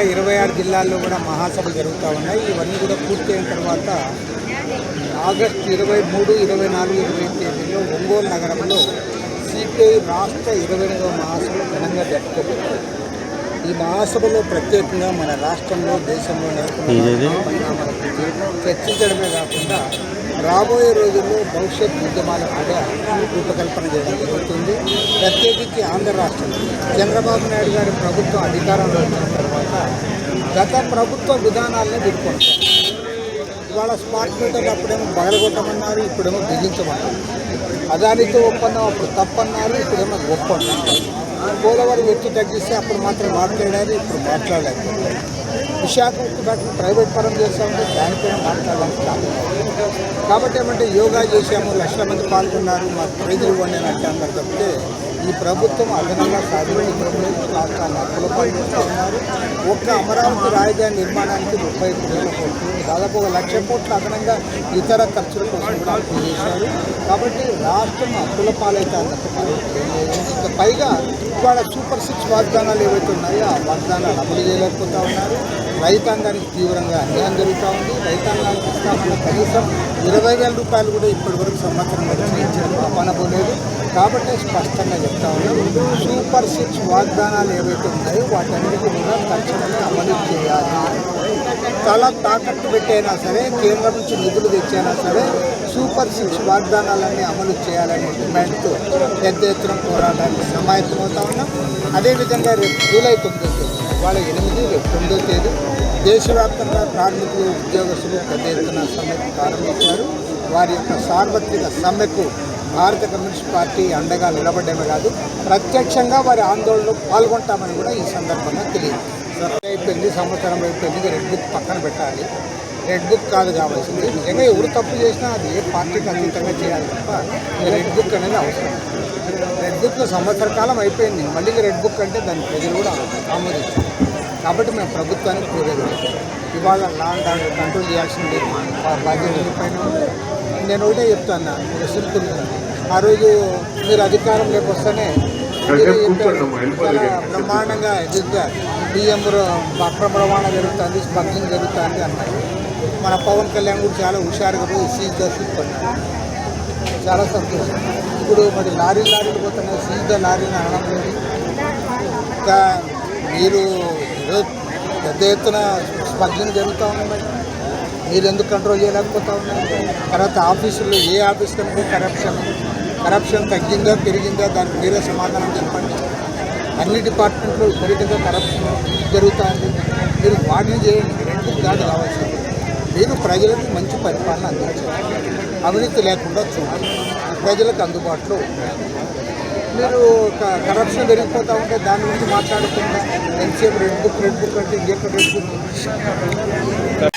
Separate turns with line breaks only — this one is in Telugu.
ఆరు జిల్లాల్లో కూడా మహాసభలు జరుగుతూ ఉన్నాయి. ఇవన్నీ కూడా పూర్తయిన తర్వాత ఆగస్టు ఇరవై మూడు ఇరవై నాలుగు ఇరవై తేదీలో ఒంగోలు నగరంలో సిపిఐ రాష్ట్ర ఇరవై ఎనిమిదవ మహాసభలు ఘనంగా జరుపుకోబోతున్నారు ఈ మహాసభలో ప్రత్యేకంగా మన రాష్ట్రంలో దేశంలో చర్చించడమే కాకుండా రాబోయే రోజుల్లో భవిష్యత్ ఉద్యమాల కూడా రూపకల్పన చేయడం జరుగుతుంది. ప్రత్యేకించి ఆంధ్ర రాష్ట్రం. చంద్రబాబు నాయుడు గారి ప్రభుత్వం అధికారంలో వచ్చిన తర్వాత గత ప్రభుత్వ విధానాలను విడుకుంటారు ఇవాళ స్మార్ట్ మీటర్లు అప్పుడేమో బగలగొట్టమన్నారు ఇప్పుడేమో బిగించమన్నారు. అదానితో ఒప్పందం అప్పుడు తప్పన్నారు ఇప్పుడేమో ఒప్పందం. పోలవరం ఎత్తు తగ్గిస్తే అప్పుడు మాత్రం మాట్లాడారు ఇప్పుడు మాట్లాడలేదు. విశాఖ ప్రైవేట్ పరం చేస్తామంటే దానిపైన మాట్లాడడానికి కాబట్టి ఏమంటే యోగా చేసాము లక్షల మంది పాల్గొన్నారు మా ప్రైజులు ఇవ్వండి అని అంటే అన్నారు తప్పితే ఈ ప్రభుత్వం అదనంగా సాధించి రాష్ట్రాన్ని అప్పుల పాల్గొంటూ ఒక్క అమరావతి రాజధాని నిర్మాణానికి ముప్పై కోట్ల కోట్లు దాదాపు ఒక లక్ష కోట్ల అదనంగా ఇతర ఖర్చుల కోసం కూడా అప్పు చేశారు. కాబట్టి రాష్ట్రం అప్పుల పాలైతే ఇంకా పైగా ఇవాళ సూపర్ సిక్స్ వాగ్దానాలు ఏవైతే ఉన్నాయో ఆ వాగ్దానాలు అమలు చేయలేకపోతా ఉన్నారు. రైతాంగానికి తీవ్రంగా అన్యాయం జరుగుతూ ఉంది. రైతాంగానికి ఇస్తామన్న కనీసం ఇరవై వేల రూపాయలు కూడా ఇప్పటి వరకు సంవత్సరం వచ్చి ఇచ్చారు పనపోలేదు కాబట్టి స్పష్టంగా చెప్తా ఉన్నాం. సూపర్ సిక్స్ వాగ్దానాలు ఏవైతే ఉన్నాయో వాటన్నిటికీ కూడా తక్షణమే అమలు చేయాలి. చాలా తాకట్టు పెట్టైనా సరే కేంద్రం నుంచి నిధులు తెచ్చైనా సరే సూపర్ సిక్స్ వాగ్దానాలన్నీ అమలు చేయాలనే డిమాండ్తో పెద్ద ఎత్తున పోరాటానికి సమాయత్తమవుతా ఉన్నాం. అదేవిధంగా రేపు జూలై తొమ్మిదో తేదీ వాళ్ళ ఎనిమిది రేపు తొమ్మిదో తేదీ దేశవ్యాప్తంగా కార్మికులు ఉద్యోగస్తులు పెద్ద ఎత్తున సమ్మెకు ప్రారంభించారు. వారి యొక్క సార్వత్రిక సమ్మెకు భారత కమ్యూనిస్ట్ పార్టీ అండగా నిలబడమే కాదు ప్రత్యక్షంగా వారి ఆందోళనలో పాల్గొంటామని కూడా ఈ సందర్భంగా తెలియదు. అయిపోయింది సంవత్సరం అయిపోయింది రెడ్ బుక్ పక్కన పెట్టాలి? రెడ్ బుక్ కాదు కావాల్సింది. నిజంగా ఎవరు తప్పు చేసినా అది ఏ పార్టీకి అతీతంగా చేయాలి తప్ప రెడ్ బుక్ అనేది అవసరం. రెడ్ బుక్ సంవత్సర కాలం అయిపోయింది. మళ్ళీ రెడ్ బుక్ అంటే దాన్ని ప్రజలు కూడా ఆమోదించారు. కాబట్టి మేము ప్రభుత్వానికి కోరేది ఇవాళ లాండ్ ఆర్డర్ కంట్రోల్ చేయాల్సింది. మా బాధ్యత పైన నేను ఒకటే చెప్తాను సింపుల్ ఆ రోజు మీరు అధికారంలోకి వస్తేనే మీరే చెప్పారు, చాలా బ్రహ్మాండంగా ఎదురుగా బియ్యం అక్రమ రవాణా జరుగుతుంది స్మగ్లింగ్ జరుగుతుంది అన్నారు మన పవన్ కళ్యాణ్ కూడా చాలా హుషారుగా పోయి సీజ్ ద షిప్ అన్నారు చాలా సంతోషం. ఇప్పుడు మరి లారీ లారీలు పోతున్నాయి సీజ్ ద లారీని అనడం లేదు ఇంకా మీరు పెద్ద ఎత్తున స్మగ్లింగ్ జరుగుతూ ఉంది మరి. మీరు ఎందుకు కంట్రోల్ చేయలేకపోతా ఉన్నారు? తర్వాత ఆఫీసుల్లో ఏ ఆఫీస్ కనుక కరప్షన్ కరప్షన్ తగ్గిందా పెరిగిందా? దానికి మీరే సమాధానం చెప్పండి. అన్ని డిపార్ట్మెంట్లో విపరీతంగా కరప్షన్ జరుగుతూ ఉంది. మీరు వాటిని చేయండి. రెండు దాటి రావాల్సింది మీరు ప్రజలకు మంచి పరిపాలన అందించాలి. అవినీతి లేకుండా చూడాలి ప్రజలకు అందుబాటులో ఉండాలి మీరు కరప్షన్ పెరిగిపోతూ ఉంటే దాని గురించి మాట్లాడకుండా ఎంతసేపు రెడ్ బుక్ రెడ్ బుక్ అంటే ఇంకెక్కడ రెడ్ బుక్